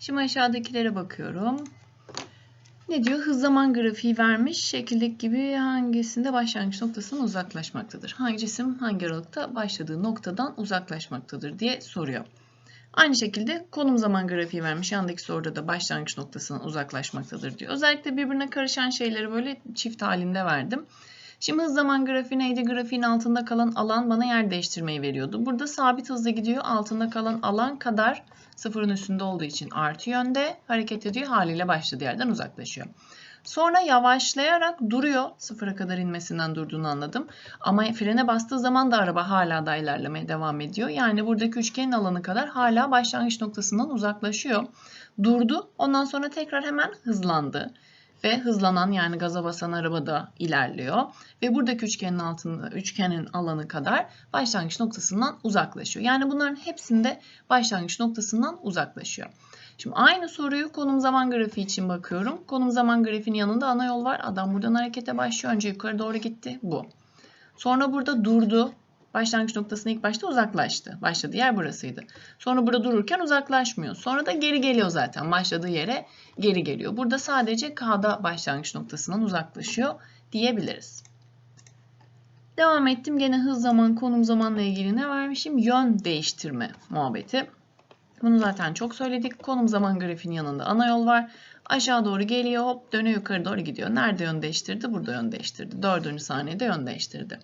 Şimdi aşağıdakilere bakıyorum. Ne diyor? Hız zaman grafiği vermiş. Şekildeki gibi hangisinde başlangıç noktasından uzaklaşmaktadır? Hangi cisim hangi aralıkta başladığı noktadan uzaklaşmaktadır diye soruyor. Aynı şekilde konum zaman grafiği vermiş. Yandaki soruda da başlangıç noktasından uzaklaşmaktadır diyor. Özellikle birbirine karışan şeyleri böyle çift halinde verdim. Şimdi hız zaman grafiği neydi? Grafiğin altında kalan alan bana yer değiştirmeyi veriyordu. Burada sabit hızla gidiyor. Altında kalan alan kadar sıfırın üstünde olduğu için artı yönde hareket ediyor. Haliyle başladığı yerden uzaklaşıyor. Sonra yavaşlayarak duruyor. Sıfıra kadar inmesinden durduğunu anladım. Ama frene bastığı zaman da araba hala da ilerlemeye devam ediyor. Yani buradaki üçgenin alanı kadar hala başlangıç noktasından uzaklaşıyor. Durdu. Ondan sonra tekrar hemen hızlandı ve hızlanan yani gaza basan araba da ilerliyor ve buradaki üçgenin altında üçgenin alanı kadar başlangıç noktasından uzaklaşıyor. Yani bunların hepsinde başlangıç noktasından uzaklaşıyor. Şimdi aynı soruyu konum zaman grafiği için bakıyorum. Konum zaman grafiğinin yanında ana yol var. Adam buradan harekete başlıyor. Önce yukarı doğru gitti. Bu. Sonra burada durdu. Başlangıç noktasına ilk başta uzaklaştı. Başladığı yer burasıydı. Sonra burada dururken uzaklaşmıyor. Sonra da geri geliyor zaten. Başladığı yere geri geliyor. Burada sadece K'da başlangıç noktasından uzaklaşıyor diyebiliriz. Devam ettim. Gene hız zaman, konum zamanla ilgili ne vermişim? Yön değiştirme muhabbeti. Bunu zaten çok söyledik. Konum zaman grafiğinin yanında ana yol var. Aşağı doğru geliyor hop dönüyor yukarı doğru gidiyor. Nerede yön değiştirdi? Burada yön değiştirdi. Dördüncü saniyede yön değiştirdi.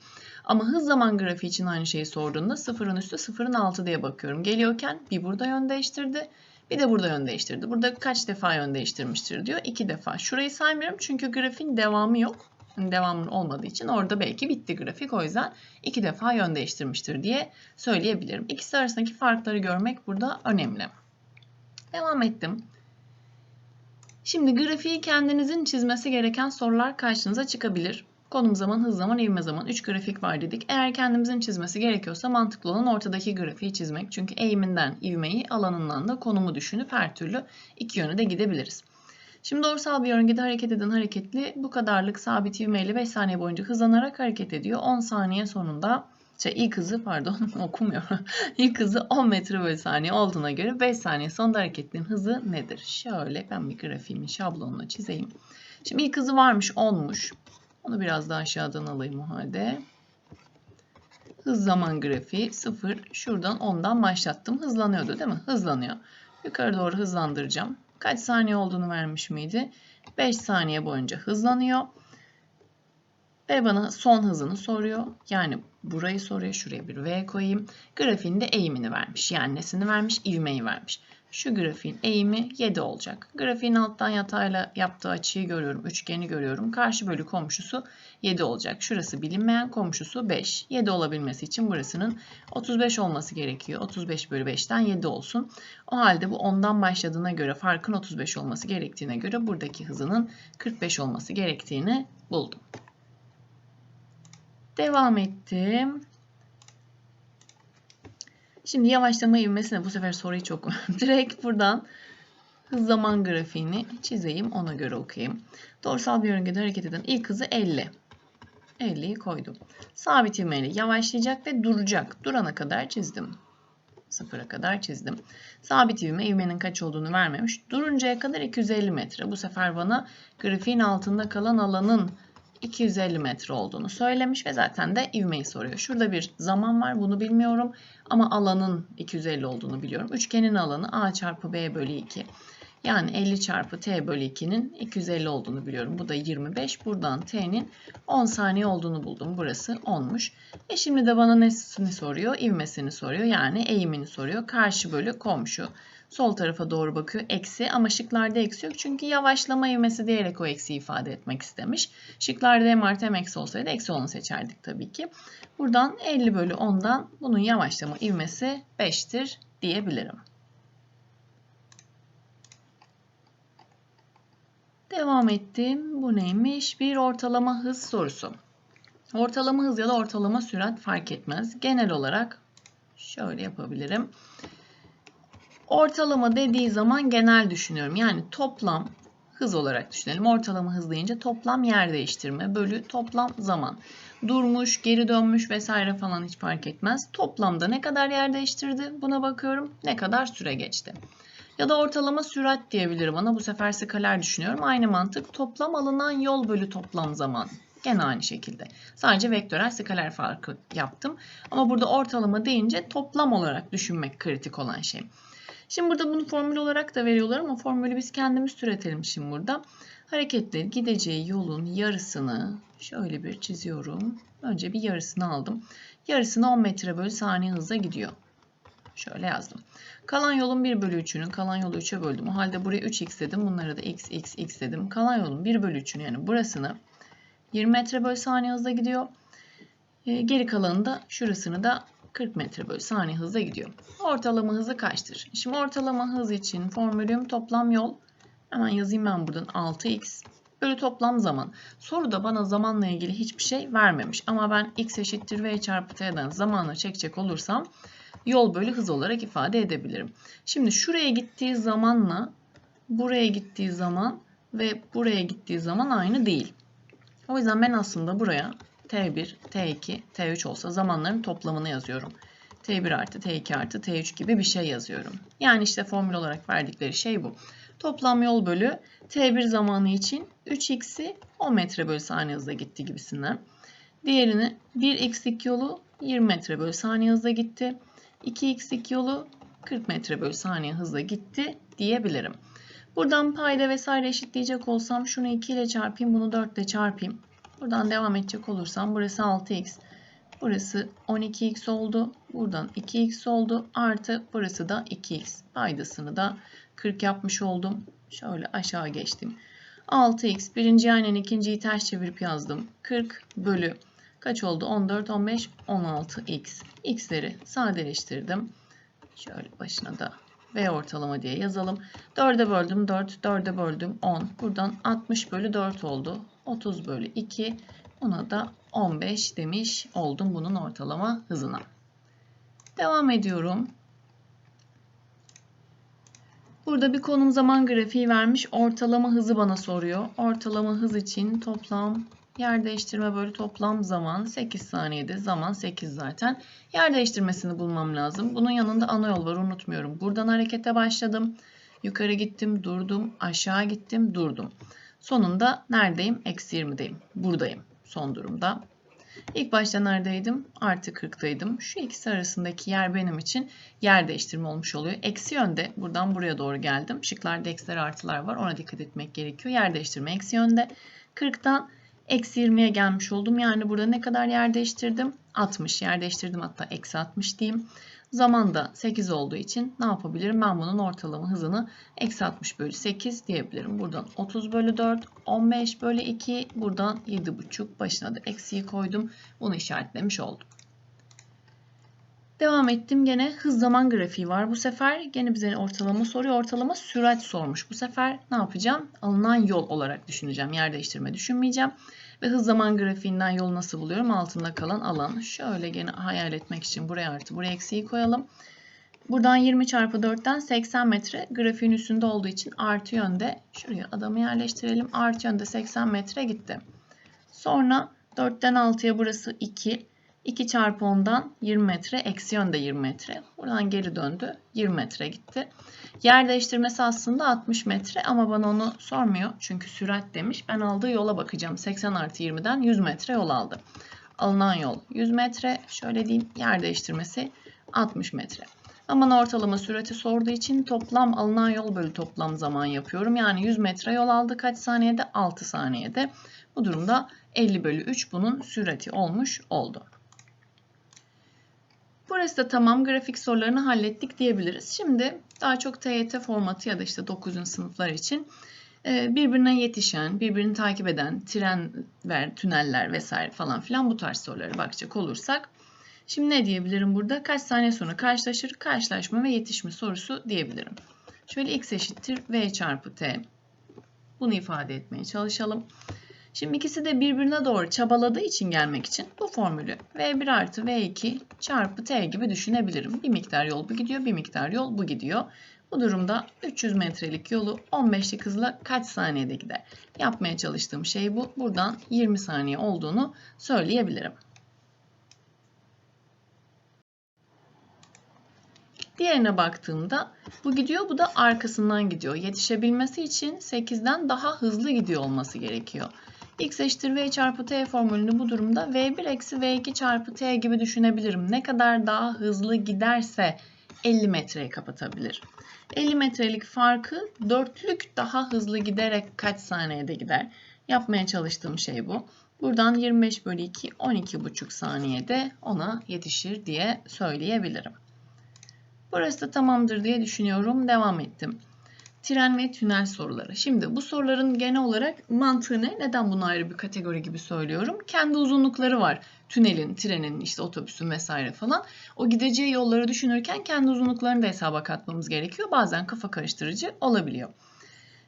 Ama hız zaman grafiği için aynı şeyi sorduğunda sıfırın üstü sıfırın altı diye bakıyorum. Geliyorken bir burada yön değiştirdi. Bir de burada yön değiştirdi. Burada kaç defa yön değiştirmiştir diyor. İki defa. Şurayı saymıyorum çünkü grafiğin devamı yok. Devamı olmadığı için orada belki bitti grafik. O yüzden iki defa yön değiştirmiştir diye söyleyebilirim. İkisi arasındaki farkları görmek burada önemli. Devam ettim. Şimdi grafiği kendinizin çizmesi gereken sorular karşınıza çıkabilir. Konum zaman, hız zaman, ivme zaman. 3 grafik var dedik. Eğer kendimizin çizmesi gerekiyorsa mantıklı olan ortadaki grafiği çizmek. Çünkü eğiminden ivmeyi, alanından da konumu düşünüp her türlü iki yöne de gidebiliriz. Şimdi doğrusal bir yörüngede hareket eden hareketli bu kadarlık sabit ivmeyle 5 saniye boyunca hızlanarak hareket ediyor. 10 saniye sonunda şey ilk hızı pardon okumuyor. ilk hızı 10 metre bölü saniye olduğuna göre 5 saniye sonunda hareketin hızı nedir? Şöyle ben bir grafiğimin şablonunu çizeyim. Şimdi ilk hızı varmış 10'muş. Onu biraz daha aşağıdan alayım o halde. Hız zaman grafiği 0. Şuradan 10'dan başlattım. Hızlanıyordu değil mi? Hızlanıyor. Yukarı doğru hızlandıracağım. Kaç saniye olduğunu vermiş miydi? 5 saniye boyunca hızlanıyor. Ve bana son hızını soruyor. Yani burayı soruyor. Şuraya bir V koyayım. Grafiğinde eğimini vermiş. Yani nesini vermiş? İvmeyi vermiş. Şu grafiğin eğimi 7 olacak. Grafiğin alttan yatayla yaptığı açıyı görüyorum. Üçgeni görüyorum. Karşı bölü komşusu 7 olacak. Şurası bilinmeyen komşusu 5. 7 olabilmesi için burasının 35 olması gerekiyor. 35 bölü 5'ten 7 olsun. O halde bu 10'dan başladığına göre farkın 35 olması gerektiğine göre buradaki hızının 45 olması gerektiğini buldum. Devam ettim. Şimdi yavaşlama ivmesine bu sefer soruyu çok direkt buradan zaman grafiğini çizeyim ona göre okuyayım. Doğrusal bir yörüngede hareket eden ilk hızı 50. 50'yi koydum. Sabit ivmeyle yavaşlayacak ve duracak. Durana kadar çizdim. Sıfıra kadar çizdim. Sabit ivme ivmenin kaç olduğunu vermemiş. Duruncaya kadar 250 metre. Bu sefer bana grafiğin altında kalan alanın 250 metre olduğunu söylemiş ve zaten de ivmeyi soruyor. Şurada bir zaman var bunu bilmiyorum ama alanın 250 olduğunu biliyorum. Üçgenin alanı a çarpı b bölü 2. Yani 50 çarpı t bölü 2'nin 250 olduğunu biliyorum. Bu da 25. Buradan t'nin 10 saniye olduğunu buldum. Burası 10'muş. E şimdi de bana nesini soruyor? İvmesini soruyor. Yani eğimini soruyor. Karşı bölü komşu. Sol tarafa doğru bakıyor. Eksi ama şıklarda eksi yok. Çünkü yavaşlama ivmesi diyerek o eksi ifade etmek istemiş. Şıklarda hem artı hem eksi olsaydı eksi 10'u seçerdik tabii ki. Buradan 50 bölü 10'dan bunun yavaşlama ivmesi 5'tir diyebilirim. Devam ettim. Bu neymiş? Bir ortalama hız sorusu. Ortalama hız ya da ortalama sürat fark etmez. Genel olarak şöyle yapabilirim. Ortalama dediği zaman genel düşünüyorum. Yani toplam hız olarak düşünelim. Ortalama hız deyince toplam yer değiştirme bölü toplam zaman. Durmuş, geri dönmüş vesaire falan hiç fark etmez. Toplamda ne kadar yer değiştirdi buna bakıyorum. Ne kadar süre geçti. Ya da ortalama sürat diyebilirim ona. Bu sefer skaler düşünüyorum. Aynı mantık. Toplam alınan yol bölü toplam zaman. Gene aynı şekilde. Sadece vektörel skaler farkı yaptım. Ama burada ortalama deyince toplam olarak düşünmek kritik olan şey. Şimdi burada bunu formül olarak da veriyorlar ama formülü biz kendimiz türetelim şimdi burada. Hareketli gideceği yolun yarısını şöyle bir çiziyorum. Önce bir yarısını aldım. Yarısını 10 metre bölü saniye hızla gidiyor. Şöyle yazdım. Kalan yolun 1 bölü 3'ünü kalan yolu 3'e böldüm. O halde buraya 3x dedim. Bunlara da x, x, x dedim. Kalan yolun 1 bölü 3'ünü yani burasını 20 metre bölü saniye hızla gidiyor. E, geri kalanı da şurasını da 40 metre bölü saniye hızla gidiyor. Ortalama hızı kaçtır? Şimdi ortalama hız için formülüm toplam yol. Hemen yazayım ben buradan 6x bölü toplam zaman. Soruda bana zamanla ilgili hiçbir şey vermemiş. Ama ben x eşittir v çarpı t'den zamanla çekecek olursam yol bölü hız olarak ifade edebilirim. Şimdi şuraya gittiği zamanla buraya gittiği zaman ve buraya gittiği zaman aynı değil. O yüzden ben aslında buraya T1, T2, T3 olsa zamanların toplamını yazıyorum. T1 artı T2 artı T3 gibi bir şey yazıyorum. Yani işte formül olarak verdikleri şey bu. Toplam yol bölü T1 zamanı için 3x'i 10 metre bölü saniye hızla gitti gibisinden. Diğerini 1x'lik yolu 20 metre bölü saniye hızla gitti. 2x'lik yolu 40 metre bölü saniye hızla gitti diyebilirim. Buradan payda vesaire eşitleyecek olsam şunu 2 ile çarpayım, bunu 4 ile çarpayım. Buradan devam edecek olursam burası 6x, burası 12x oldu. Buradan 2x oldu. Artı burası da 2x. Paydasını da 40 yapmış oldum. Şöyle aşağı geçtim. 6x birinci aynen ikinciyi ters çevirip yazdım. 40 bölü kaç oldu? 14, 15, 16x. x'leri sadeleştirdim. Şöyle başına da V ortalama diye yazalım. 4'e böldüm 4, 4'e böldüm 10. Buradan 60 bölü 4 oldu. 30 bölü 2. Buna da 15 demiş oldum bunun ortalama hızına. Devam ediyorum. Burada bir konum zaman grafiği vermiş. Ortalama hızı bana soruyor. Ortalama hız için toplam yer değiştirme bölü toplam zaman 8 saniyede. Zaman 8 zaten. Yer değiştirmesini bulmam lazım. Bunun yanında ana yol var unutmuyorum. Buradan harekete başladım. Yukarı gittim, durdum. Aşağı gittim, durdum. Sonunda neredeyim? Eksi 20'deyim. Buradayım son durumda. İlk başta neredeydim? Artı 40'taydım. Şu ikisi arasındaki yer benim için yer değiştirme olmuş oluyor. Eksi yönde buradan buraya doğru geldim. Şıklarda eksiler artılar var. Ona dikkat etmek gerekiyor. Yer değiştirme eksi yönde. 40'tan eksi 20'ye gelmiş oldum. Yani burada ne kadar yer değiştirdim? 60 yer değiştirdim hatta eksi 60 diyeyim. Zaman da 8 olduğu için ne yapabilirim? Ben bunun ortalama hızını eksi 60 bölü 8 diyebilirim. Buradan 30 bölü 4, 15 bölü 2, buradan 7,5 başına da eksiyi koydum. Bunu işaretlemiş oldum. Devam ettim. Gene hız zaman grafiği var. Bu sefer gene bize ortalama soruyor. Ortalama sürat sormuş. Bu sefer ne yapacağım? Alınan yol olarak düşüneceğim. Yer değiştirme düşünmeyeceğim. Ve hız zaman grafiğinden yolu nasıl buluyorum? Altında kalan alan. Şöyle gene hayal etmek için buraya artı buraya eksiği koyalım. Buradan 20 çarpı 4'ten 80 metre grafiğin üstünde olduğu için artı yönde. Şuraya adamı yerleştirelim. Artı yönde 80 metre gitti. Sonra 4'ten 6'ya burası 2. 2 çarpı 10'dan 20 metre. Eksi yönde 20 metre. Buradan geri döndü. 20 metre gitti. Yer değiştirmesi aslında 60 metre ama bana onu sormuyor. Çünkü sürat demiş. Ben aldığı yola bakacağım. 80 artı 20'den 100 metre yol aldı. Alınan yol 100 metre. Şöyle diyeyim. Yer değiştirmesi 60 metre. Ama ortalama sürati sorduğu için toplam alınan yol bölü toplam zaman yapıyorum. Yani 100 metre yol aldı kaç saniyede? 6 saniyede. Bu durumda 50 bölü 3 bunun sürati olmuş oldu. Burası da tamam grafik sorularını hallettik diyebiliriz. Şimdi daha çok TYT formatı ya da işte 9. sınıflar için e, birbirine yetişen, birbirini takip eden trenler, tüneller vesaire falan filan bu tarz sorulara bakacak olursak. Şimdi ne diyebilirim burada? Kaç saniye sonra karşılaşır? Karşılaşma ve yetişme sorusu diyebilirim. Şöyle x eşittir v çarpı t. Bunu ifade etmeye çalışalım. Şimdi ikisi de birbirine doğru çabaladığı için gelmek için bu formülü V1 artı V2 çarpı T gibi düşünebilirim. Bir miktar yol bu gidiyor, bir miktar yol bu gidiyor. Bu durumda 300 metrelik yolu 15'lik hızla kaç saniyede gider? Yapmaya çalıştığım şey bu. Buradan 20 saniye olduğunu söyleyebilirim. Diğerine baktığımda bu gidiyor bu da arkasından gidiyor. Yetişebilmesi için 8'den daha hızlı gidiyor olması gerekiyor. X eşittir v çarpı t formülünü bu durumda v1 eksi v2 çarpı t gibi düşünebilirim. Ne kadar daha hızlı giderse 50 metreyi kapatabilir. 50 metrelik farkı dörtlük daha hızlı giderek kaç saniyede gider? Yapmaya çalıştığım şey bu. Buradan 25 bölü 2 12,5 saniyede ona yetişir diye söyleyebilirim. Burası da tamamdır diye düşünüyorum. Devam ettim. Tren ve tünel soruları. Şimdi bu soruların genel olarak mantığı ne? Neden bunu ayrı bir kategori gibi söylüyorum? Kendi uzunlukları var. Tünelin, trenin, işte otobüsün vesaire falan. O gideceği yolları düşünürken kendi uzunluklarını da hesaba katmamız gerekiyor. Bazen kafa karıştırıcı olabiliyor.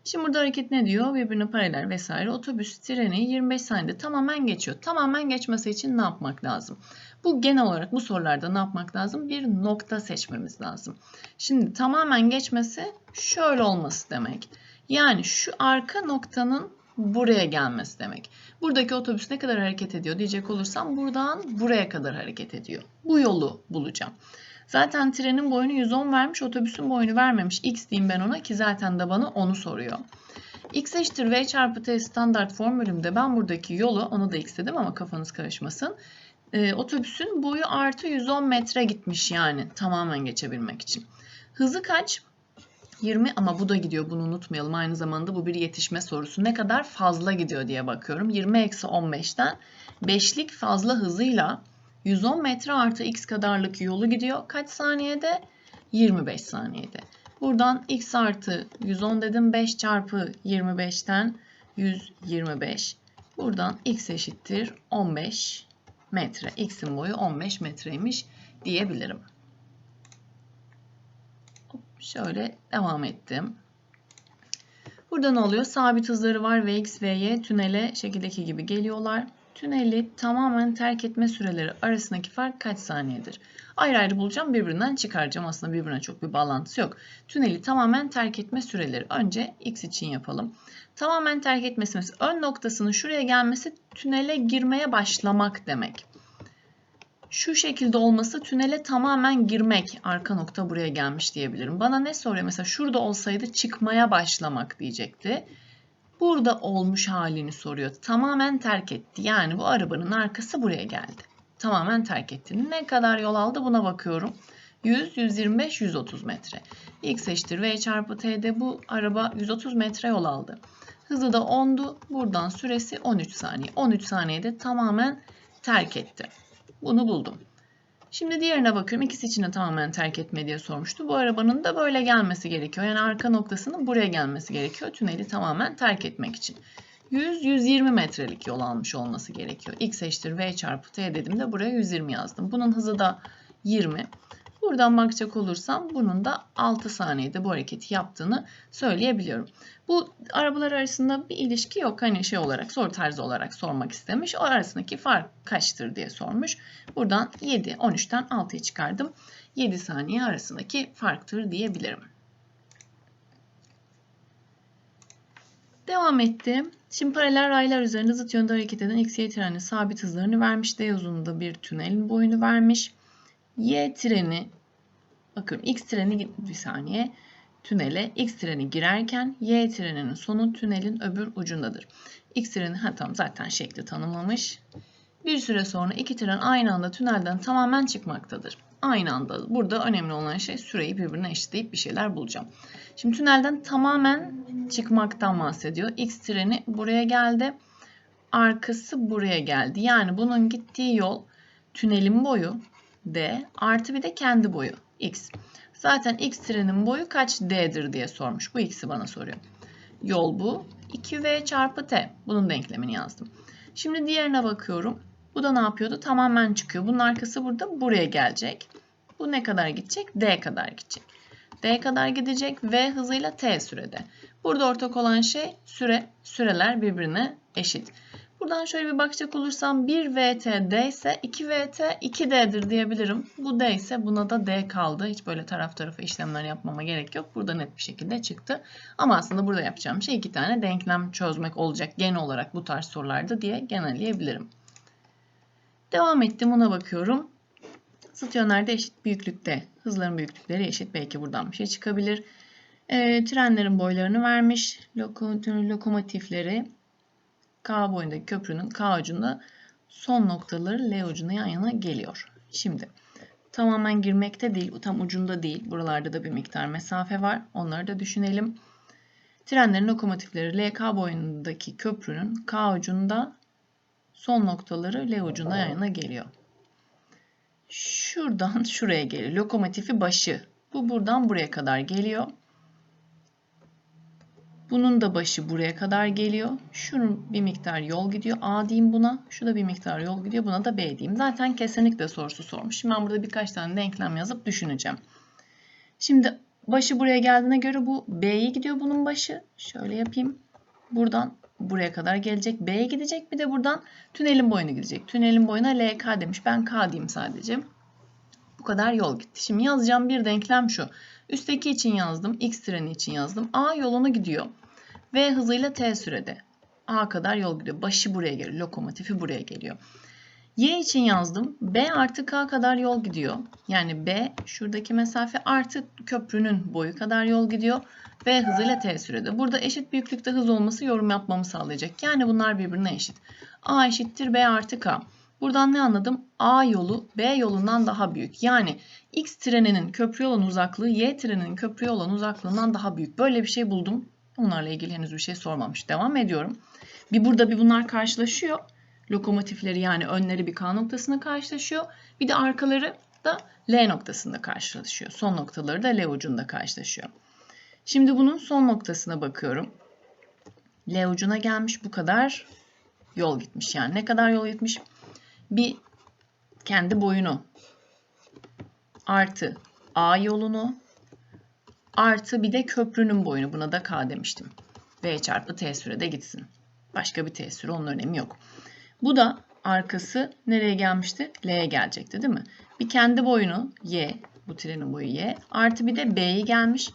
Şimdi burada hareket ne diyor? Birbirine paralel vesaire. Otobüs treni 25 saniyede tamamen geçiyor. Tamamen geçmesi için ne yapmak lazım? Bu genel olarak bu sorularda ne yapmak lazım? Bir nokta seçmemiz lazım. Şimdi tamamen geçmesi şöyle olması demek. Yani şu arka noktanın buraya gelmesi demek. Buradaki otobüs ne kadar hareket ediyor diyecek olursam buradan buraya kadar hareket ediyor. Bu yolu bulacağım. Zaten trenin boyunu 110 vermiş, otobüsün boyunu vermemiş. X diyeyim ben ona ki zaten de bana onu soruyor. X eşittir V çarpı T standart formülümde ben buradaki yolu, onu da X dedim ama kafanız karışmasın. Ee, otobüsün boyu artı 110 metre gitmiş yani tamamen geçebilmek için. Hızı kaç? 20 ama bu da gidiyor bunu unutmayalım. Aynı zamanda bu bir yetişme sorusu. Ne kadar fazla gidiyor diye bakıyorum. 20 eksi 15'ten 5'lik fazla hızıyla 110 metre artı x kadarlık yolu gidiyor. Kaç saniyede? 25 saniyede. Buradan x artı 110 dedim. 5 çarpı 25'ten 125. Buradan x eşittir 15 metre. x'in boyu 15 metreymiş diyebilirim. Şöyle devam ettim. Burada ne oluyor? Sabit hızları var. Vx ve y tünele şekildeki gibi geliyorlar. Tüneli tamamen terk etme süreleri arasındaki fark kaç saniyedir? Ayrı ayrı bulacağım, birbirinden çıkaracağım. Aslında birbirine çok bir bağlantısı yok. Tüneli tamamen terk etme süreleri. Önce x için yapalım. Tamamen terk etmesi, mesela ön noktasının şuraya gelmesi tünele girmeye başlamak demek. Şu şekilde olması tünele tamamen girmek. Arka nokta buraya gelmiş diyebilirim. Bana ne soruyor? Mesela şurada olsaydı çıkmaya başlamak diyecekti burada olmuş halini soruyor. Tamamen terk etti. Yani bu arabanın arkası buraya geldi. Tamamen terk etti. Ne kadar yol aldı buna bakıyorum. 100, 125, 130 metre. X eşittir V çarpı T'de bu araba 130 metre yol aldı. Hızı da 10'du. Buradan süresi 13 saniye. 13 saniyede tamamen terk etti. Bunu buldum. Şimdi diğerine bakıyorum. İkisi için de tamamen terk etme diye sormuştu. Bu arabanın da böyle gelmesi gerekiyor. Yani arka noktasının buraya gelmesi gerekiyor. Tüneli tamamen terk etmek için. 100-120 metrelik yol almış olması gerekiyor. X eşittir V çarpı T dedim de buraya 120 yazdım. Bunun hızı da 20. Buradan bakacak olursam bunun da 6 saniyede bu hareketi yaptığını söyleyebiliyorum. Bu arabalar arasında bir ilişki yok. Hani şey olarak soru tarzı olarak sormak istemiş. O arasındaki fark kaçtır diye sormuş. Buradan 7, 13'ten 6'yı çıkardım. 7 saniye arasındaki farktır diyebilirim. Devam ettim. Şimdi paralel raylar üzerinde zıt yönde hareket eden x, y trenin sabit hızlarını vermiş. D uzunluğunda bir tünelin boyunu vermiş. Y treni bakın X treni bir saniye tünele X treni girerken Y treninin sonu tünelin öbür ucundadır. X treni ha tamam zaten şekli tanımlamış. Bir süre sonra iki tren aynı anda tünelden tamamen çıkmaktadır. Aynı anda. Burada önemli olan şey süreyi birbirine eşitleyip bir şeyler bulacağım. Şimdi tünelden tamamen çıkmaktan bahsediyor. X treni buraya geldi. Arkası buraya geldi. Yani bunun gittiği yol tünelin boyu d artı bir de kendi boyu x. Zaten x trenin boyu kaç d'dir diye sormuş. Bu x'i bana soruyor. Yol bu. 2v çarpı t. Bunun denklemini yazdım. Şimdi diğerine bakıyorum. Bu da ne yapıyordu? Tamamen çıkıyor. Bunun arkası burada buraya gelecek. Bu ne kadar gidecek? D kadar gidecek. D kadar gidecek v hızıyla t sürede. Burada ortak olan şey süre. Süreler birbirine eşit. Buradan şöyle bir bakacak olursam 1 VT D ise 2 VT 2D'dir diyebilirim. Bu D ise buna da D kaldı. Hiç böyle taraf tarafa işlemler yapmama gerek yok. Burada net bir şekilde çıktı. Ama aslında burada yapacağım şey iki tane denklem çözmek olacak genel olarak bu tarz sorularda diye genelleyebilirim. Devam ettim ona bakıyorum. Yönlerde eşit büyüklükte. Hızların büyüklükleri eşit. Belki buradan bir şey çıkabilir. E, trenlerin boylarını vermiş. Loko- lokomotifleri K boyundaki köprünün K ucunda son noktaları L ucuna yan yana geliyor. Şimdi tamamen girmekte değil, tam ucunda değil. Buralarda da bir miktar mesafe var. Onları da düşünelim. Trenlerin lokomotifleri LK boyundaki köprünün K ucunda son noktaları L ucunda yan yana geliyor. Şuradan şuraya geliyor. Lokomotifi başı. Bu buradan buraya kadar geliyor. Bunun da başı buraya kadar geliyor. Şunun bir miktar yol gidiyor. A diyeyim buna. Şu da bir miktar yol gidiyor. Buna da B diyeyim. Zaten kesinlikle sorusu sormuş. Şimdi ben burada birkaç tane denklem yazıp düşüneceğim. Şimdi başı buraya geldiğine göre bu B'ye gidiyor bunun başı. Şöyle yapayım. Buradan buraya kadar gelecek. B'ye gidecek. Bir de buradan tünelin boyuna gidecek. Tünelin boyuna LK demiş. Ben K diyeyim sadece. Bu kadar yol gitti. Şimdi yazacağım bir denklem şu. Üstteki için yazdım. X treni için yazdım. A yolunu gidiyor. V hızıyla T sürede. A kadar yol gidiyor. Başı buraya geliyor. Lokomotifi buraya geliyor. Y için yazdım. B artı K kadar yol gidiyor. Yani B şuradaki mesafe artı köprünün boyu kadar yol gidiyor. V hızıyla T sürede. Burada eşit büyüklükte hız olması yorum yapmamı sağlayacak. Yani bunlar birbirine eşit. A eşittir B artı K. Buradan ne anladım? A yolu B yolundan daha büyük. Yani X treninin köprüye olan uzaklığı Y treninin köprüye olan uzaklığından daha büyük. Böyle bir şey buldum. Onlarla ilgili henüz bir şey sormamış. Devam ediyorum. Bir burada bir bunlar karşılaşıyor. Lokomotifleri yani önleri bir K noktasına karşılaşıyor. Bir de arkaları da L noktasında karşılaşıyor. Son noktaları da L ucunda karşılaşıyor. Şimdi bunun son noktasına bakıyorum. L ucuna gelmiş bu kadar yol gitmiş. Yani ne kadar yol gitmiş? Bir kendi boyunu artı A yolunu artı bir de köprünün boyunu. Buna da K demiştim. V çarpı T sürede gitsin. Başka bir T süre onun önemi yok. Bu da arkası nereye gelmişti? L'ye gelecekti değil mi? Bir kendi boyunu Y, bu trenin boyu Y. Artı bir de B'yi gelmiş.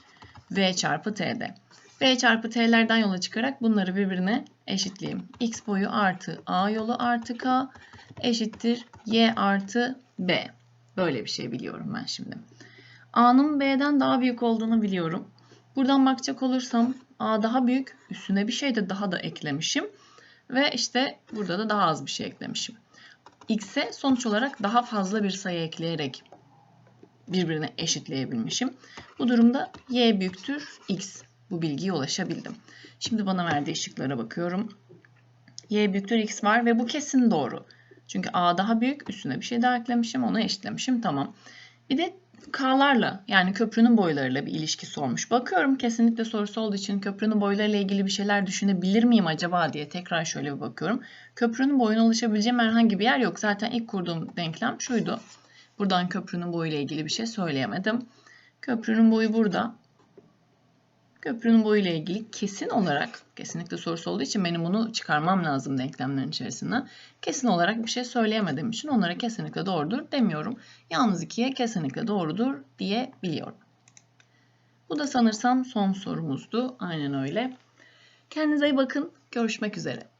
V çarpı T'de. V çarpı T'lerden yola çıkarak bunları birbirine eşitleyeyim. X boyu artı A yolu artı K eşittir Y artı B. Böyle bir şey biliyorum ben şimdi. A'nın B'den daha büyük olduğunu biliyorum. Buradan bakacak olursam A daha büyük. Üstüne bir şey de daha da eklemişim. Ve işte burada da daha az bir şey eklemişim. X'e sonuç olarak daha fazla bir sayı ekleyerek birbirine eşitleyebilmişim. Bu durumda Y büyüktür X. Bu bilgiye ulaşabildim. Şimdi bana verdiği şıklara bakıyorum. Y büyüktür X var ve bu kesin doğru. Çünkü A daha büyük. Üstüne bir şey daha eklemişim. Onu eşitlemişim. Tamam. Bir de K'larla yani köprünün boylarıyla bir ilişki sormuş. Bakıyorum kesinlikle sorusu olduğu için köprünün boylarıyla ilgili bir şeyler düşünebilir miyim acaba diye tekrar şöyle bir bakıyorum. Köprünün boyuna ulaşabileceğim herhangi bir yer yok. Zaten ilk kurduğum denklem şuydu. Buradan köprünün boyuyla ilgili bir şey söyleyemedim. Köprünün boyu burada. Köprünün boyu ile ilgili kesin olarak, kesinlikle sorusu olduğu için benim bunu çıkarmam lazım denklemlerin içerisinden. Kesin olarak bir şey söyleyemediğim için onlara kesinlikle doğrudur demiyorum. Yalnız ikiye kesinlikle doğrudur diyebiliyorum. Bu da sanırsam son sorumuzdu. Aynen öyle. Kendinize iyi bakın. Görüşmek üzere.